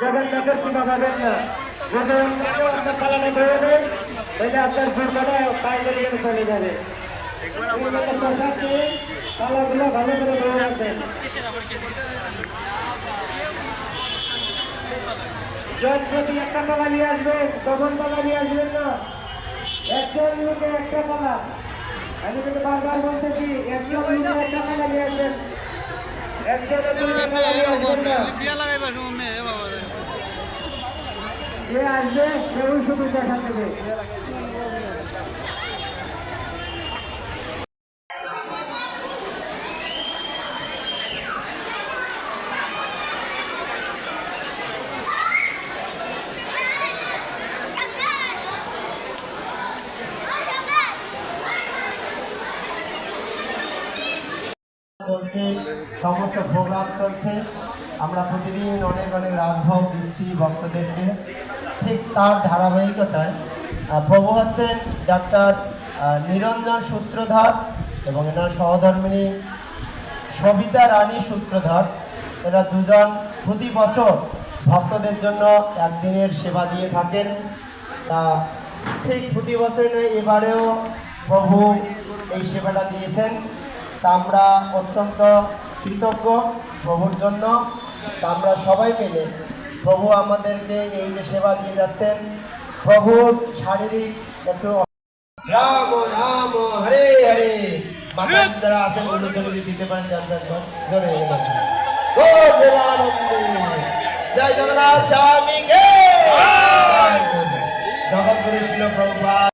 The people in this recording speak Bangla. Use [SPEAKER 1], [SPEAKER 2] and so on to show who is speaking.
[SPEAKER 1] জগন্নাথের সীমা পাবেন না যদি অন্যকেও আপনার চালানে ধরে দেন তাহলে আপনার দুর্ঘটনা বাইরে নিয়ে চলে যাবে। তালাগুলো ভালো করে ধরে রাখবেন জন প্রতি একটা কলা নিয়ে আসবেন তখন কলা নিয়ে আসবেন না। একজন লোকে একটা কলা আমি কিন্তু বারবার বলতেছি একজন লোকে একটা কলা নিয়ে আসবেন একজন লোকে কলা নিয়ে আসবেন না
[SPEAKER 2] দিয়া লাগাইবা শুনে এ বাবা
[SPEAKER 1] যে আসবে কেউ শুধু দেখা
[SPEAKER 3] চলছে, সমস্ত প্রোগ্রাম চলছে। আমরা প্রতিদিন অনেক অনেক রাজভোগ দিচ্ছি ভক্তদেরকে। ঠিক তার ধারাবাহিকতায় প্রভু হচ্ছেন ডাক্তার নিরঞ্জন সূত্রধর এবং এনার সহধর্মিনী সবিতা রানী সূত্রধর। এরা দুজন প্রতি বছর ভক্তদের জন্য একদিনের সেবা দিয়ে থাকেন। তা ঠিক প্রতি বছর এবারেও প্রভু এই সেবাটা দিয়েছেন। তা আমরা অত্যন্ত কৃতজ্ঞ প্রভুর জন্য। আমরা সবাই মিলে প্রভু আমাদেরকে এই যে সেবা দিয়ে যাচ্ছেন প্রভুর শারীরিক একটু রাম রাম, হরে হরে। যারা আছেন দিতে পারেন জয় জগন্নাথ স্বামীকে